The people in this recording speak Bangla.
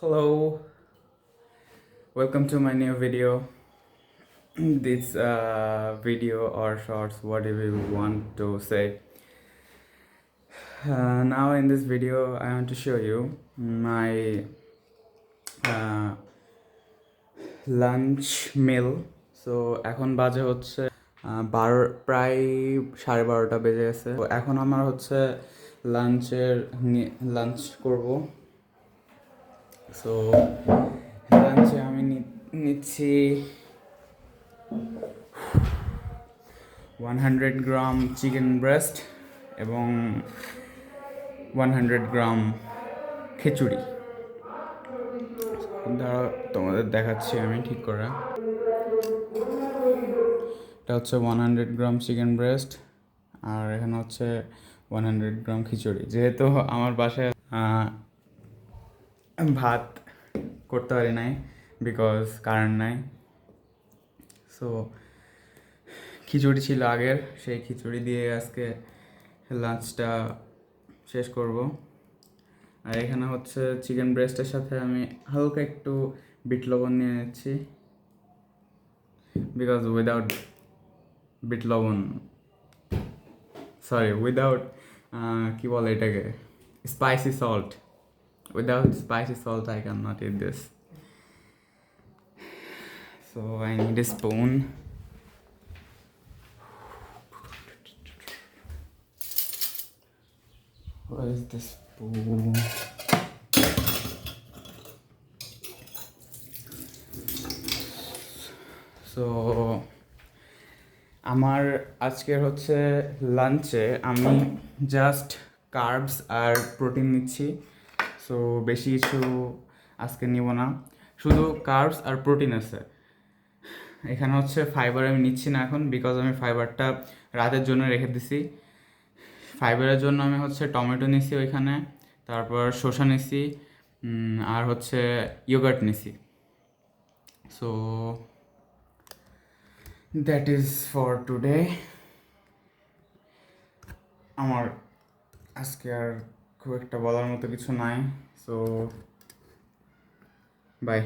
Hello, welcome to my new video. this uh, video or shorts, whatever you want to say. Uh, now, in this video, I want to show you my uh, lunch meal so এখন বাজে হচ্ছে বারো প্রায় সাড়ে বারোটা বেজে গেছে এখন আমার হচ্ছে লাঞ্চের লাঞ্চ করব সো লাঞ্চে আমি নিচ্ছি one hundred gram chicken breast এবং ওয়ান হান্ড্রেড গ্রাম খিচুড়ি। ধরো তোমাদের দেখাচ্ছি আমি ঠিক করে। এটা হচ্ছে one hundred gram chicken breast আর এখানে হচ্ছে ওয়ান হান্ড্রেড গ্রাম খিচুড়ি। যেহেতু আমার বাসায় ভাত করতে পারি নাই বিকজ কারেন্ট নাই। সো খিচুড়ি ছিল আগের, সেই খিচুড়ি দিয়ে আজকে লাঞ্চটা শেষ করব। আর এখানে হচ্ছে চিকেন ব্রেস্টের সাথে আমি হালকা একটু বিট লবণ নিয়ে নিচ্ছি। বিকজ উইদাউট বিট লবণ সরি উইদাউট কী বলে এটাকে? Spicy salt spicy salt I can not eat this so I need a spoon Where is the spoon? So আমার আজকের হচ্ছে লাঞ্চে আমি জাস্ট কার্বস আর প্রোটিন নিচ্ছি। সো বেশি কিছু আজকে নিব না। শুধু কার্বস আর প্রোটিন আছে। এখানে হচ্ছে ফাইবার আমি নিচ্ছি না এখন বিকজ আমি ফাইবারটা রাতের জন্য রেখে দিছি। ফাইবারের জন্য আমি হচ্ছে টমেটো নিছি ওইখানে, তারপর শসা নিছি আর হচ্ছে ইয়োগার্ট নিছি। So that is for today আমার আজকে আর খুব একটা বলার মতো কিছু নাই সো বাই